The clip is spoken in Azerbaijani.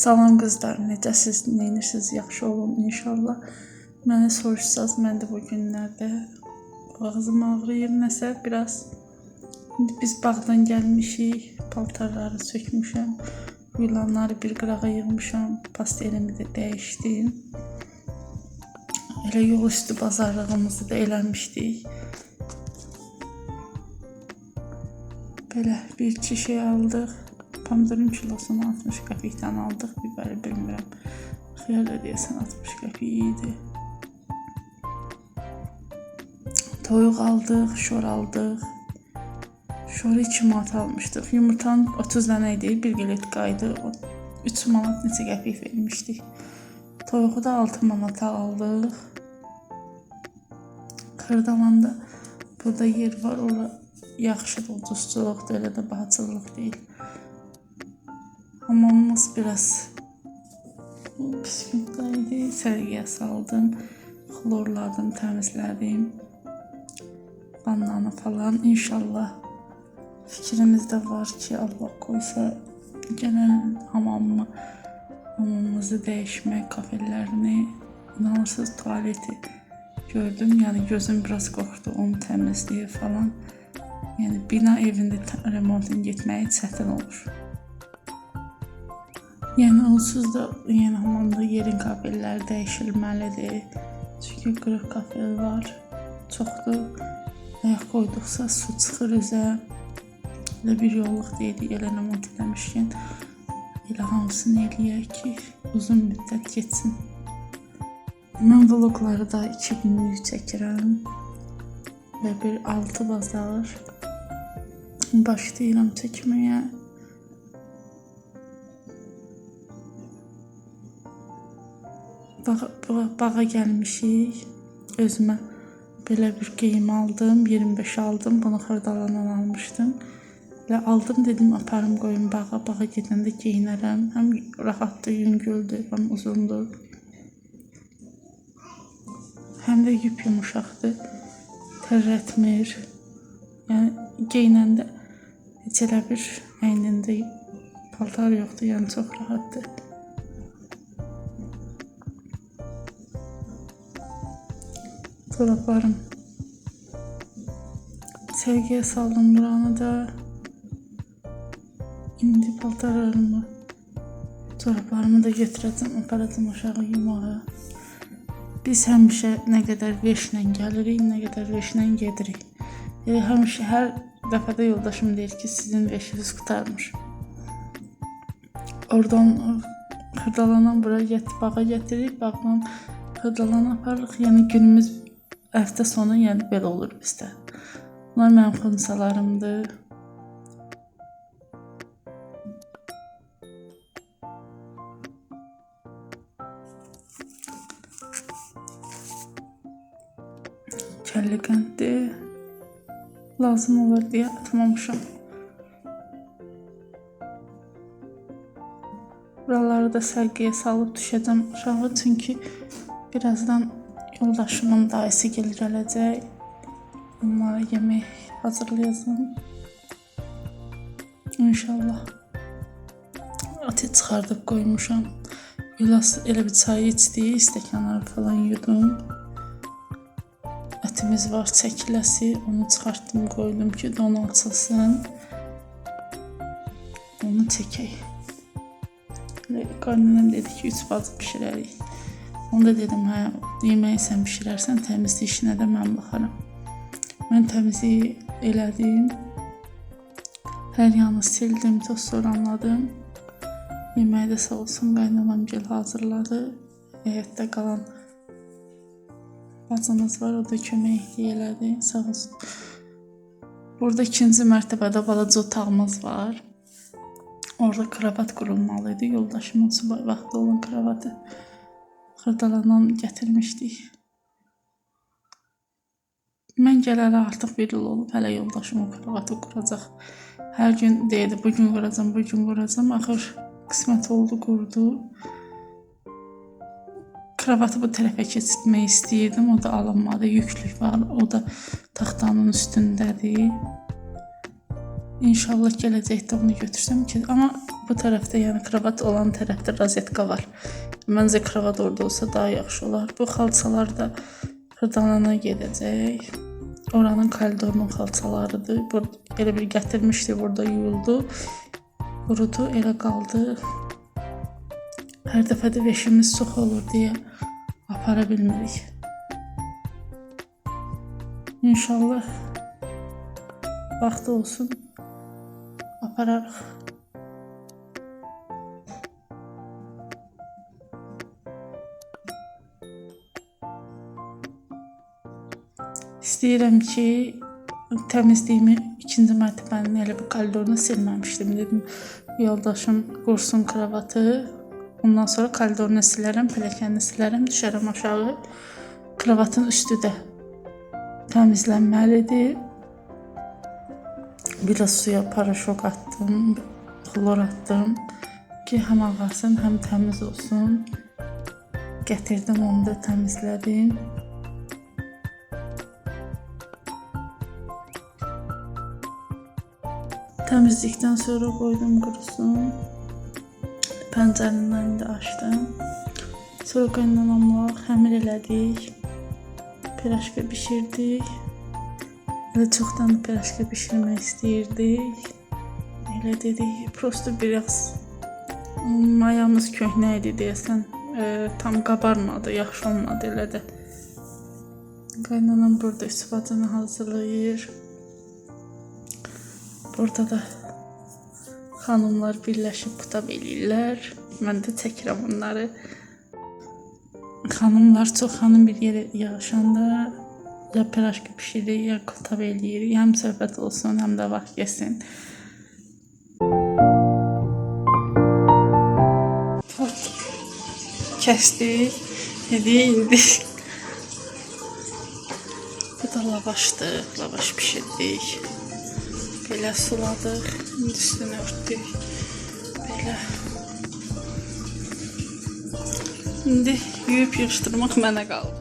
Salam qızlar, necəsiz, neyinirsiniz? Yaxşı olun inşallah. Məni soruşsaz, mən də bu günlərdə ağzım ağrıyır nəsə biraz. İndi biz bağdan gəlmişik, paltarları sökmüşəm, yılanları bir qırağa yığmışam, pastelimi də dəyişdim. Elə yol üstü bazarlığımızı da eləmişdik. Belə bir iki şey aldıq. Pomidorun kilosunu 60 qəpikdən aldıq. Biberi bilmirəm. Xiyar da deyəsən 60 qəpik idi. Toyuq aldıq, şor aldıq. Şoru 2 manat almışdıq. Yumurtanın 30 dənə idi, 1 qiletka idi. O 3 manat neçə qəpik vermişdik. Toyuğu da 6 manata aldıq. Xırdalanda burada yer var, ora yaxşıdır, ucuzçuluqdur, elə də bahatçılıq deyil. Hamamımız biraz pis gündəydi. Sərgiyə saldım, xlorladım, təmizlədim. Vannanı falan inşallah fikrimizdə var ki, Allah qoysa gələn hamamımı hamamımızı dəyişmək, kafelərini, inanırsınız tualeti gördüm. Yəni gözüm biraz qorxdu onu təmizləyə falan. Yəni bina evində remontun getməyi çətin olur. Yəni onsuz da yəni hamamda yerin kabelləri dəyişilməlidir. Çünki qırıq kabel var. Çoxdur. Ayaq qoyduqsa su çıxır üzə. Elə bir yolluq deyilik, elə remont eləmişkən elə hamısını eləyək ki, uzun müddət getsin. Mən vlogları da 2 günlük çəkirəm və bir 6 bazar başlayıram çəkməyə. Bağa, bağa, gəlmişik. Özümə belə bir geyim aldım. 25 aldım. Bunu xırdalandan almışdım. Elə aldım dedim aparım qoyum bağa. Bağa gedəndə geyinərəm. Həm rahatdır, yüngüldür, həm uzundur. Həm də yüp yumuşaqdır. Tərətmir. Yəni geyinəndə heç elə bir əynində paltar yoxdur, yəni çox rahatdır. Çoraplarım. Sevgiye saldım buranı da. İndi paltarlarımı, çoraplarımı da götürəcəm, aparacam aşağı yumağa. Biz həmişə nə qədər veşlə gəlirik, nə qədər veşlə gedirik. Yəni həmişə hər dəfədə yoldaşım deyir ki, sizin veşiniz qurtarmır. Oradan xırdalanan bura get, bağa gətiririk, bağdan xırdalanan aparırıq. Yəni günümüz həftə sonu yəni belə olur bizdə. Bunlar mənim xunsalarımdır. Kəllə. Lazım olur deyə atmamışam. Buraları da sərgiyə salıb düşəcəm aşağı çünki birazdan yoldaşımın dayısı gəlir gələcək. Onlara yemək hazırlayacağam. İnşallah. Ati çıxardıb qoymuşam. Gülas elə bir çay içdi, stəkanları falan yudum. Ətimiz var çəkiləsi, onu çıxartdım, qoydum ki, donu açılsın. Onu çəkək. Qaynanam dedi ki, üç bacı bişirərik. Onda dedim, hə, yeməyi sən bişirərsən, təmizlik işinə də mən baxaram. Mən təmizliyi elədim. Hər yanı sildim, toz soranladım. Yeməyi də sağ olsun qaynanam gəl hazırladı. Həyətdə qalan bacımız var, o da kömək elədi, sağ olsun. Burada ikinci mərtəbədə balaca otağımız var. Orada kravat qurulmalı idi. Yoldaşımın subay vaxtı olan kravatı xırdalanan gətirmişdik. Mən gələlə artıq bir il olub, hələ yoldaşım o kravatı quracaq. Hər gün deyirdi, bu gün quracam, bu gün quracam. Axır qismət oldu, qurdu. Kravatı bu tərəfə keçirtmək istəyirdim, o da alınmadı. Yüklük var, o da taxtanın üstündədir. İnşallah gələcəkdə onu götürsəm ki, amma bu tərəfdə, yəni kravat olan tərəfdə rozetka var. Məncə kravat orada olsa daha yaxşı olar. Bu xalçalar da xırdalanana gedəcək. Oranın koridorunun xalçalarıdır. Burada elə bir gətirmişdi, burada yuyuldu. Qurudu, elə qaldı. Hər dəfə də veşimiz çox olur deyə apara bilmirik. İnşallah vaxtı olsun apararıq. İstəyirəm ki, təmizliyimi ikinci mərtəbənin elə bir koridorunu silməmişdim. Dedim, yoldaşım qursun kravatı. Ondan sonra koridorunu silərəm, pilləkəni silərəm, düşərəm aşağı. Kravatın üstü də təmizlənməlidir. Biraz suya paraşok attım, xlor attım ki, həm ağarsın, həm təmiz olsun. Gətirdim onu da təmizlədim. Təmizlikdən sonra qoydum qurusun. Pəncərənin önünü də açdım. Sonra qaynanamla xəmir elədik. Piraşka bişirdik. Elə çoxdan da piraşka bişirmək istəyirdik. Elə dedik, prosto biraz mayamız köhnə idi deyəsən. E, tam qabarmadı, yaxşı olmadı elə də. Qaynanam burada istifadını hazırlayır. Burada da xanımlar birləşib qutab eləyirlər. Mən də çəkirəm onları. Xanımlar çox xanım bir yerə yığışanda Yapıraş gibi bir şey de yakıltabilir. Hem söhbət olsun, hem de vaxt geçsin. Tort kəsdi. Hediye indi. Bu da lavaşdı. Lavaş pişirdik. Belə suladıq. İndi üstünü örtdük. Belə. İndi yuyub yığışdırmaq mənə qaldı.